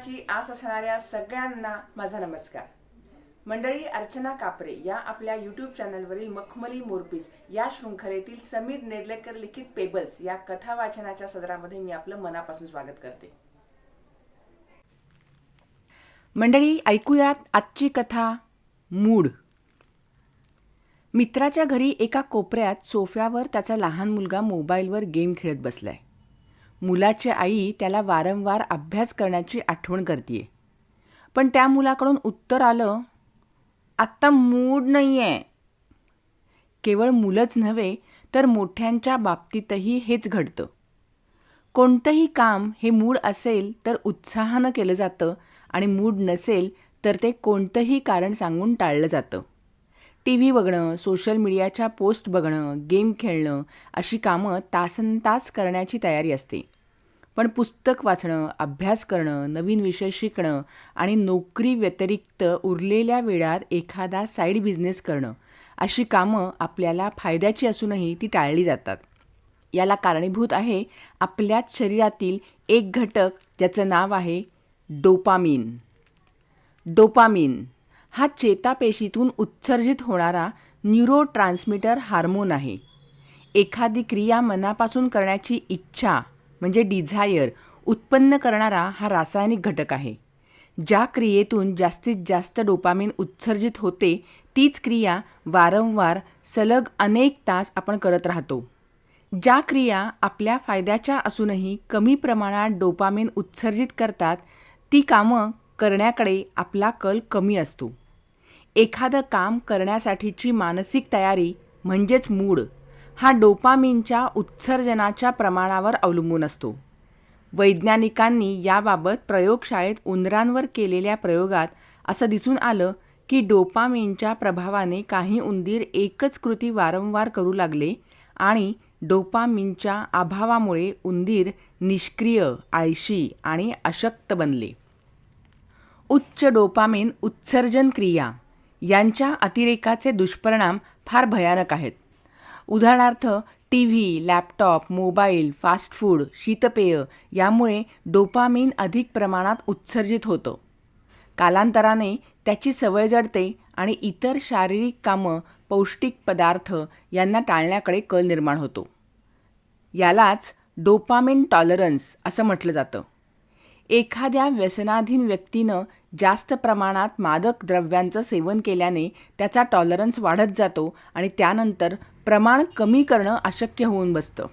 उत्थानाची आस असणाऱ्या सगळ्यांना माझा नमस्कार. मंडळी अर्चना कापरे या आपल्या यूट्यूब चॅनलवरील मखमली मोरपीस या शृंखलेतील समीर नेर्लेकर लिखित पेबल्स या कथा वाचनाच्या सदरामध्ये मी आपलं मनापासून स्वागत करते. मंडळी ऐकूयात आजची कथा मूड. मित्राच्या घरी एका कोपऱ्यात सोफ्यावर त्याचा लहान मुलगा मोबाईलवर गेम खेळत बसलाय. मुलाची आई त्याला वारंवार अभ्यास करण्याची आठवण करते पण त्या मुलाकडून उत्तर आलं आत्ता मूड नाही आहे केवळ मुलंच नव्हे तर मोठ्यांच्या बाबतीतही हेच घडतं. कोणतंही काम हे मूड असेल तर उत्साहानं केलं जातं आणि मूड नसेल तर ते कोणतंही कारण सांगून टाळलं जातं. टी व्ही बघणं सोशल मीडियाच्या पोस्ट बघणं गेम खेळणं अशी कामं तासनतास करण्याची तयारी असते. पण पुस्तक वाचणं अभ्यास करणं नवीन विषय शिकणं आणि नोकरी व्यतिरिक्त उरलेल्या वेळात एखादा साईड बिझनेस करणं अशी कामं आपल्याला फायद्याची असूनही ती टाळली जातात. याला कारणीभूत आहे आपल्याच शरीरातील एक घटक ज्याचं नाव आहे डोपामीन. डोपामीन. हा चेतापेशीतून उत्सर्जित होणारा न्यूरो ट्रान्समीटर हार्मोन आहे. एखादी क्रिया मनापासून करण्याची इच्छा म्हणजे डिझायर उत्पन्न करणारा हा रासायनिक घटक आहे. ज्या क्रियेतून जास्तीत जास्त डोपामिन उत्सर्जित होते तीच क्रिया वारंवार सलग अनेक तास आपण करत राहतो. ज्या क्रिया आपल्या फायद्याच्या असूनही कमी प्रमाणात डोपामिन उत्सर्जित करतात ती कामं करण्याकडे आपला कल कमी असतो. एखादं काम करण्यासाठीची मानसिक तयारी म्हणजेच मूड हा डोपामीनच्या उत्सर्जनाच्या प्रमाणावर अवलंबून असतो. वैज्ञानिकांनी याबाबत प्रयोगशाळेत उंदरांवर केलेल्या प्रयोगात असं दिसून आलं की डोपामीनच्या प्रभावाने काही उंदीर एकच कृती वारंवार करू लागले आणि डोपामीनच्या अभावामुळे उंदीर निष्क्रिय आळशी आणि अशक्त बनले. उच्च डोपामीन उत्सर्जन क्रिया यांच्या अतिरेकाचे दुष्परिणाम फार भयानक आहेत. उदाहरणार्थ T V laptop mobile fast food शीतपेय यामुळे डोपामीन अधिक प्रमाणात उत्सर्जित होतं. कालांतराने त्याची सवय जडते आणि इतर शारीरिक कामं पौष्टिक पदार्थ यांना टाळण्याकडे कल निर्माण होतो. यालाच डोपामिन टॉलरन्स असं म्हटलं जातं. एखाद्या व्यसनाधीन व्यक्तीनं जास्त प्रमाणात मादक द्रव्यांचं सेवन केल्याने त्याचा टॉलरन्स वाढत जातो आणि त्यानंतर प्रमाण कमी करणं अशक्य होऊन बसतं.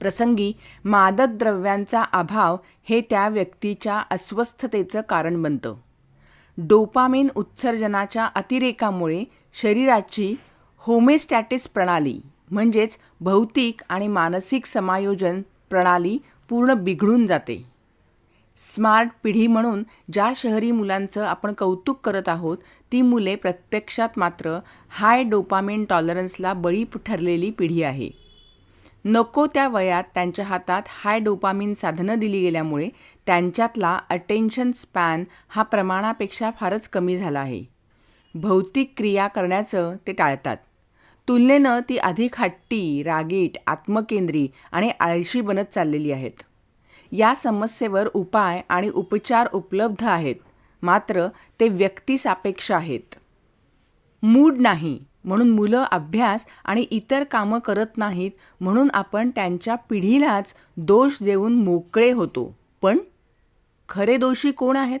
प्रसंगी मादक द्रव्यांचा अभाव हे त्या व्यक्तीच्या अस्वस्थतेचं कारण बनतं. डोपामिन उत्सर्जनाच्या अतिरेकामुळे शरीराची होमेस्टॅटिस प्रणाली म्हणजेच भौतिक आणि मानसिक समायोजन प्रणाली पूर्ण बिघडून जाते. स्मार्ट पिढी म्हणून ज्या शहरी मुलांचं आपण कौतुक करत आहोत ती मुले प्रत्यक्षात मात्र हाय डोपामिन टॉलरन्सला बळी ठरलेली पिढी आहे. नको त्या वयात त्यांच्या हातात हाय डोपामिन साधनं दिली गेल्यामुळे त्यांच्यातला अटेन्शन स्पॅन हा प्रमाणापेक्षा फारच कमी झाला आहे. भौतिक क्रिया करण्याचं ते टाळतात. तुलनेनं ती अधिक हट्टी रागीट आत्मकेंद्री आणि आळशी बनत चाललेली आहेत. या समस्येवर उपाय आणि उपचार उपलब्ध आहेत. मात्र ते व्यक्तिसापेक्ष आहेत. मूड नाही म्हणून मुलं अभ्यास आणि इतर कामं करत नाहीत म्हणून आपण त्यांच्या पिढीलाच दोष देऊन मोकळे होतो. पण खरे दोषी कोण आहेत?